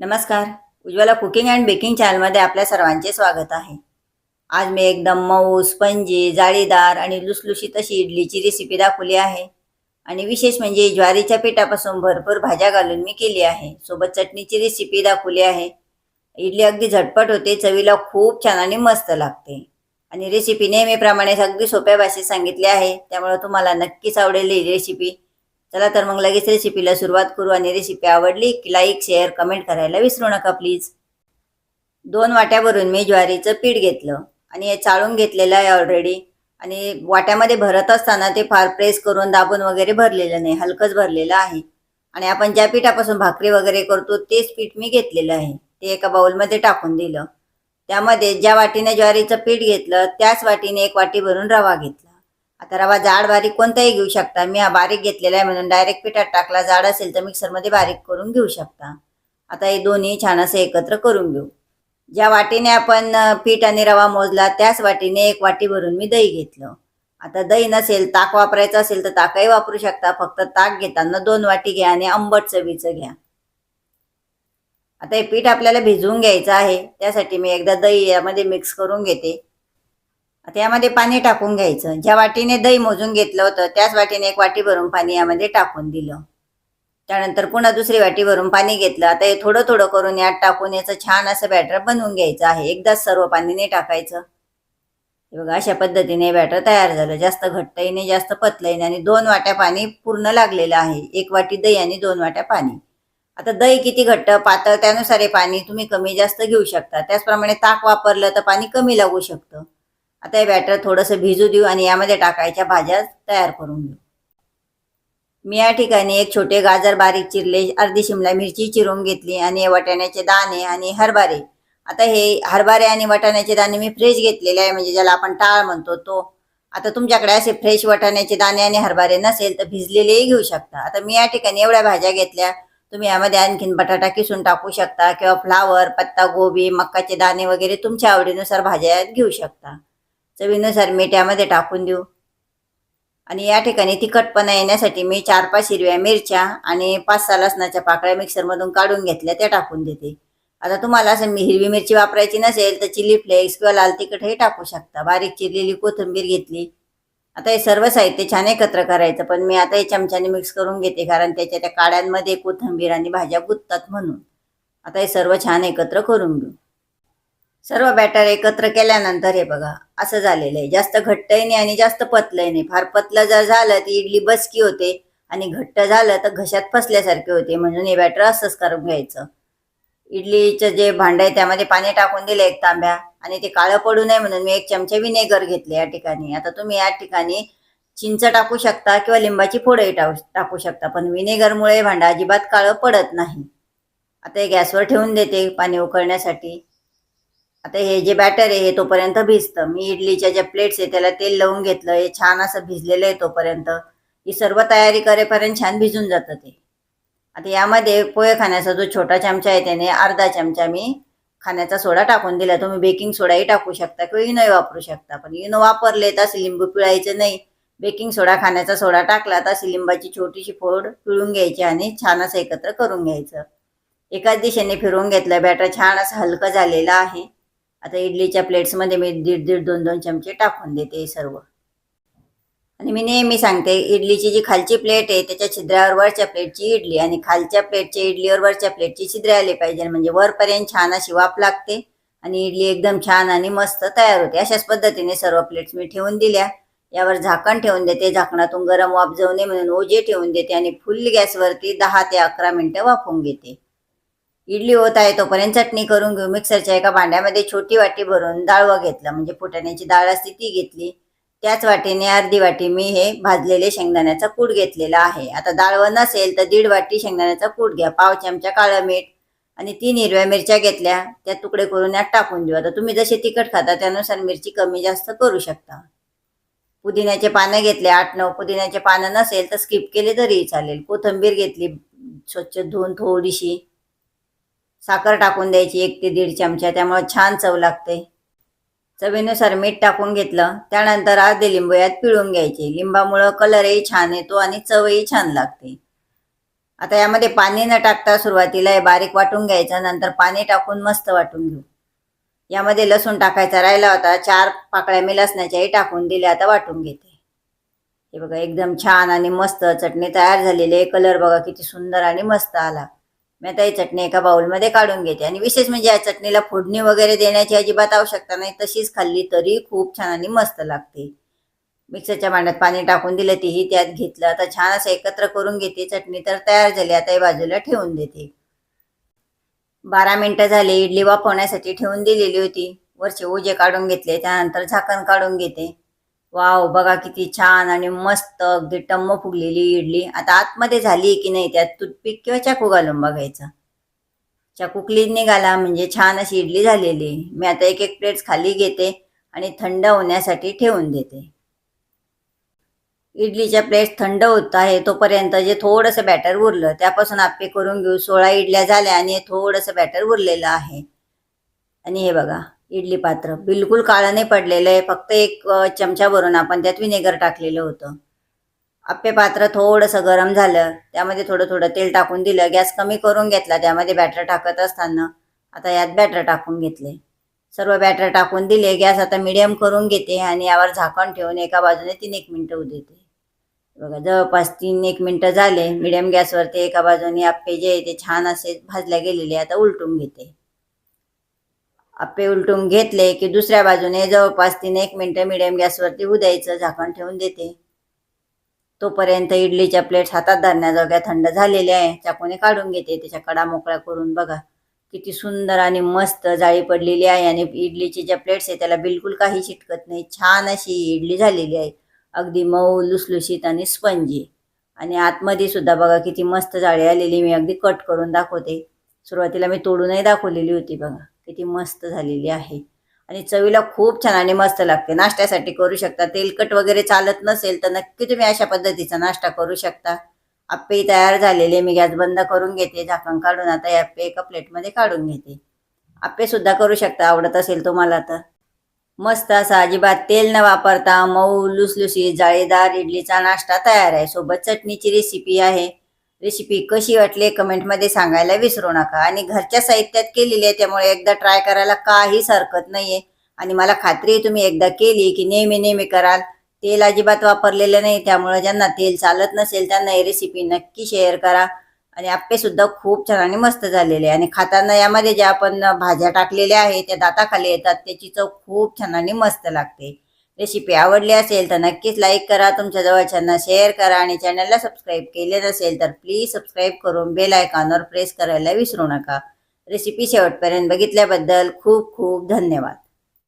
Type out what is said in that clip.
नमस्कार. Ujjwala cooking and baking चॅनलमध्ये आपल्या सर्वांचे स्वागत आहे. आज मी एकदम मऊ स्पंजी जाळीदार आणि लुसलुशीत अशी इडलीची रेसिपी दाखवली आहे. आणि विशेष म्हणजे ज्वारीच्या पिठापासून भरपूर भाज्या घालून मी केली आहे. सोबत चटणीची रेसिपी दाखवली आहे. इडली अगदी झटपट होते चवीला खूप छान आणि मस्त लागते. आणि रेसिपी नेहमीप्रमाणेच अगदी सोप्या भाषेत सांगितली आहे. त्यामुळे तुम्हाला नक्कीच आवडेल ही रेसिपी चला तर मग लगेच रेसिपीला सुरुवात करू आणि रेसिपी आवडली की लाईक शेअर कमेंट करायला विसरू नका प्लीज दोन वाट्यावरून मी ज्वारीचं पीठ घेतलं आणि हे चाळून घेतलेलं आहे ऑलरेडी आणि वाट्यामध्ये भरत असताना ते फार प्रेस करून दाबून वगैरे भरलेलं नाही हलकंच भरलेलं आहे. आणि आपण ज्या पिठापासून भाकरी वगैरे करतो तेच पीठ मी घेतलेलं आहे. ते एका बाऊलमध्ये टाकून दिलं. त्यामध्ये ज्या वाटीने ज्वारीचं पीठ घेतलं त्याच वाटीने एक वाटी भरून रवा घेतला. आता रवा जाड बारीक कोणताही घेऊ शकता. मी हा बारीक घेतलेला आहे म्हणून डायरेक्ट पिठात टाकला. जाड असेल तर मिक्सरमध्ये बारीक करून घेऊ शकता. आता हे दोन्ही छान असं एकत्र करून घेऊ. ज्या वाटीने आपण पीठ आणि रवा मोजला त्याच वाटीने एक वाटी भरून मी दही घेतलं. आता दही नसेल ताक वापरायचं असेल तर ताकही वापरू शकता. फक्त ताक घेताना दोन वाटी घ्या आणि आंबट चवीचं घ्या. आता हे पीठ आपल्याला भिजवून घ्यायचं आहे. त्यासाठी मी एकदा दही यामध्ये मिक्स करून घेते. आता यामध्ये पाणी टाकून घ्यायचं. ज्या वाटीने दही मोजून घेतलं होतं त्याच वाटीने एक वाटी भरून पाणी यामध्ये टाकून दिलं. त्यानंतर पुन्हा दुसरी वाटी भरून पाणी घेतलं. आता हे थोडं थोडं करून यात टाकून याचं छान असं बॅटर बनवून घ्यायचं आहे. एकदाच सर्व पाणी नाही टाकायचं बघा अशा पद्धतीने बॅटर तयार झालं. जास्त घट्टही नाही जास्त पतलंही नाही. आणि दोन वाट्या पाणी पूर्ण लागलेलं आहे. एक वाटी दही आणि दोन वाट्या पाणी. आता दही किती घट्ट पातळ त्यानुसार हे पाणी तुम्ही कमी जास्त घेऊ शकता. त्याचप्रमाणे ताक वापरलं तर पाणी कमी लागू शकतं. आता हे बॅटर थोडंसं भिजू देऊ आणि यामध्ये टाकायच्या भाज्या तयार करून घेऊ. मी या ठिकाणी एक छोटे गाजर बारीक चिरले अर्धी शिमला मिरची चिरून घेतली आणि वाटाण्याचे दाणे आणि हरभरे. आता हे हरभरे आणि वाटाण्याचे दाणे मी फ्रेश घेतलेले आहे म्हणजे ज्याला आपण टाळ म्हणतो तो. आता तुमच्याकडे असे फ्रेश वाटाण्याचे दाणे आणि हरभरे नसेल तर भिजलेलेही घेऊ शकता. आता मी या ठिकाणी एवढ्या भाज्या घेतल्या. तुम्ही यामध्ये आणखीन बटाटा किसून टाकू शकता किंवा फ्लावर पत्ता गोबी मक्काचे दाणे वगैरे तुमच्या आवडीनुसार भाज्या घेऊ शकता. चवीनुसार मिठामध्ये टाकून देऊ. आणि या ठिकाणी तिखटपणा येण्यासाठी मी चार पाच हिरव्या मिरच्या आणि पाच सहा लसणाच्या पाकळ्या मिक्सरमधून काढून घेतल्या त्या टाकून देते. आता तुम्हाला असं मी हिरवी मिरची वापरायची नसेल तर चिली फ्लेक्स किंवा लाल तिखटही टाकू शकता. बारीक चिरलेली कोथिंबीर घेतली. आता हे सर्व साहित्य छान एकत्र करायचं पण मी आता हे चमच्याने मिक्स करून घेते कारण त्याच्या त्या काड्यांमध्ये कोथिंबीर आणि भाज्या गुंततात म्हणून. आता हे सर्व छान एकत्र करून घेऊ. सर्व बॅटर एकत्र केल्यानंतर हे बघा असं झालेलं आहे. जास्त घट्टही नाही आणि जास्त पतलंही नाही. फार पतलं जर झालं तर इडली बसकी होते आणि घट्ट झालं तर घशात फसल्यासारखे होते. म्हणून हे बॅटर असंच करून घ्यायचं. इडलीचं जे भांडं आहे त्यामध्ये पाणी टाकून दिलं एक तांब्या आणि ते काळं पडू नये म्हणून मी एक चमचा विनेगर घेतले या ठिकाणी. आता तुम्ही या ठिकाणी चिंच टाकू शकता किंवा लिंबाची फोडही टाकू टाकू शकता. पण विनेगरमुळे भांडं अजिबात काळं पडत नाही. आता हे गॅसवर ठेवून देते पाणी उकळण्यासाठी. आता हे जे बॅटर आहे हे तोपर्यंत भिजतं. मी इडलीच्या ज्या प्लेट्स आहे त्याला तेल लावून घेतलं. हे छान असं भिजलेलं आहे तोपर्यंत. ही सर्व तयारी करेपर्यंत छान भिजून जातं ते. आता यामध्ये पोहे खाण्याचा जो छोटा चमचा आहे त्याने अर्धा चमचा मी खाण्याचा सोडा टाकून दिला. तुम्ही बेकिंग सोडाही टाकू शकता किंवा इनोही वापरू शकता. पण इनो वापरले तर सिलिंबू लिंबू पिळायचं नाही. बेकिंग सोडा खाण्याचा सोडा टाकला तर अशी लिंबाची छोटीशी फोड पिळून घ्यायची आणि छान असं एकत्र करून घ्यायचं. एकाच दिशेने फिरवून घेतलं. बॅटर छान असं हलकं झालेलं आहे. आता इडलीच्या प्लेट्समध्ये मी दीड दीड दोन दोन चमचे टाकून देते सर्व. आणि मी नेहमी सांगते इडलीची जी खालची प्लेट आहे त्याच्या छिद्रावर वरच्या प्लेटची इडली आणि खालच्या प्लेटच्या इडलीवर वरच्या प्लेटची छिद्रे आली पाहिजे. म्हणजे वरपर्यंत छान अशी वाफ लागते आणि इडली एकदम छान आणि मस्त तयार होते. अशाच पद्धतीने सर्व प्लेट्स मी ठेवून दिल्या. यावर झाकण ठेवून देते. झाकणातून गरम वाफ जाऊ नये म्हणून ओजे ठेवून देते आणि फुल गॅसवरती दहा ते अकरा मिनिटं वाफवून घेते. इडली होत आहे तोपर्यंत चटणी करून घेऊ. मिक्सरच्या एका भांड्यामध्ये छोटी वाटी भरून डाळवं घेतलं. म्हणजे फुटाण्याची डाळ असते ती घेतली. त्याच वाटीने अर्धी वाटी मी हे भाजलेले शेंगदाण्याचा कूट घेतलेला आहे. आता डाळवं नसेल तर दीड वाटी शेंगदाण्याचा कूट घ्या. पाव चमचा काळं मीठ आणि तीन हिरव्या मिरच्या घेतल्या. त्या तुकडे करून यात टाकून देऊ. आता तुम्ही जसे तिखट खाता त्यानुसार मिरची कमी जास्त करू शकता. पुदिन्याचे पानं घेतले. आठ नऊ पुदिन्याचे पानं नसेल तर स्किप केले तरीही चालेल. कोथिंबीर घेतली. स्वच्छ धुवून थोडीशी. साखर टाकून द्यायची एक ते दीड चमचा त्यामुळे छान चव लागते. चवीनुसार मीठ टाकून घेतलं त्यानंतर अर्धे लिंबू यात पिळून घ्यायचे. लिंबामुळं कलरही छान येतो आणि चवही छान लागते. आता यामध्ये पाणी न टाकता सुरुवातीला हे बारीक वाटून घ्यायचं नंतर पाणी टाकून मस्त वाटून घेऊ. यामध्ये लसूण टाकायचा राहिला होता चार पाकळ्या मी लसणाच्याही टाकून दिल्या आता वाटून घेते. हे बघा एकदम छान आणि मस्त चटणी तयार झालेली आहे. कलर बघा किती सुंदर आणि मस्त आला. मी आता ही चटणी एका बाउलमध्ये काढून घेते. आणि विशेष म्हणजे या चटणीला फोडणी वगैरे देण्याची अजिबात आवश्यकता नाही. तशीच खाल्ली तरी खूप छान आणि मस्त लागते. मिक्सरच्या भांड्यात पाणी टाकून दिलं तेही त्यात घेतलं. आता छान असं एकत्र करून घेते. चटणी तर तयार झाली. आता ही बाजूला ठेवून देते. बारा मिनिटं झाली. इडली वाफवण्यासाठी ठेवून दिलेली होती. वरचे ओजे काढून घेतले. त्यानंतर झाकण काढून घेते. वाव बघा किती छान आणि मस्त अगदी टम्म फुगलेली इडली. आता आतमध्ये झाली की नाही त्यात टूथपिक किंवा चाकू घालून बघायचं. चाकू क्लीन निघाला म्हणजे छान अशी इडली झालेली. मी आता एक एक प्लेट्स खाली घेते आणि थंड होण्यासाठी ठेवून देते. इडलीच्या प्लेट्स थंड होत आहे तोपर्यंत जे थोडंसं बॅटर उरलं त्यापासून आप्पे करून घेऊ. सोळा इडल्या झाल्या आणि थोडंसं बॅटर उरलेलं आहे. आणि हे बघा. इडली पात्र. बिलकुल काळं नाही पडलेलं आहे. फक्त एक चमचा भरून आपण त्यात विनेगर टाकलेलं होतं. आप्पे पात्र थोडंसं गरम झालं. त्यामध्ये थोडं थोडं तेल टाकून दिलं. गॅस कमी करून घेतला. त्यामध्ये बॅटर टाकत असताना आता यात बॅटर टाकून घेतले. सर्व बॅटर टाकून दिले. गॅस आता मिडियम करून घेते आणि यावर झाकण ठेवून एका बाजूने तीन एक मिनटं होऊ देते. बघा जवळपास तीन एक मिनटं झाले. मिडियम गॅसवरती एका बाजूने आप्पे जे आहे ते छान असे भाजल्या गेलेले आता उलटून घेते. आप्पे उलटून घेतले की दुसऱ्या बाजूने जवळपास तीन एक मिनटं मिडियम गॅसवरती उद्यायचं झाकण ठेवून देते. तोपर्यंत इडलीच्या प्लेट्स हातात धरण्याजोग्या थंड झालेल्या आहे. चाकूने काढून घेते. त्याच्या कडा मोकळ्या करून बघा. किती सुंदर आणि मस्त जाळी पडलेली आहे आणि इडलीची ज्या प्लेट्स आहे त्याला बिलकुल काही चिटकत नाही. छान अशी इडली झालेली आहे. अगदी मऊ लुसलुशीत आणि स्पंजी. आणि आतमध्ये सुद्धा बघा किती मस्त जाळी आलेली मी अगदी कट करून दाखवते. सुरुवातीला मी तोडूनही दाखवलेली होती बघा. किती मस्त झालेली आहे. आणि चवीला खूप छान आणि मस्त लागते. नाश्त्यासाठी करू शकता. तेलकट वगैरे चालत नसेल तर नक्की तुम्ही अशा पद्धतीचा नाश्ता करू शकता. आप्पे तयार झालेले मी गॅस बंद करून घेते. झाकण काढून आता हे आप्पे एका प्लेटमध्ये काढून घेते. आप्पे सुद्धा करू शकता. आवडत असेल तुम्हाला तर. मस्त असा अजिबात तेल न वापरता मऊ लुसलुसी जाळीदार इडलीचा नाश्ता तयार आहे. सोबत चटणीची रेसिपी आहे. रेसिपी कशी वाटली कमेंटमध्ये सांगायला विसरू नका. आणि घरच्या साहित्यात केलेली आहे त्यामुळे एकदा ट्राय करायला काहीच हरकत नाहीये. आणि मला खात्री आहे तुम्ही एकदा केली की नेहमी नेहमी कराल. तेल अजिबात वापरलेलं नाही त्यामुळे ज्यांना तेल चालत नसेल त्यांना ही रेसिपी नक्की शेअर करा. आणि आप्पेसुद्धा खूप छान आणि मस्त झालेले आहे. आणि खाताना यामध्ये ज्या आपण भाज्या टाकलेल्या आहेत त्या दाताखाली येतात त्याची चव खूप छान आणि मस्त लागते. रेसिपी आवडली असेल तर नक्कीच लाईक करा. तुमच्या जवळच्यांना शेअर करा आणि चॅनलला सबस्क्राईब केले नसेल तर प्लीज सबस्क्राईब करून बेल आयकॉनवर प्रेस करायला विसरू नका. रेसिपी शेवटपर्यंत बघितल्याबद्दल खूप खूप धन्यवाद.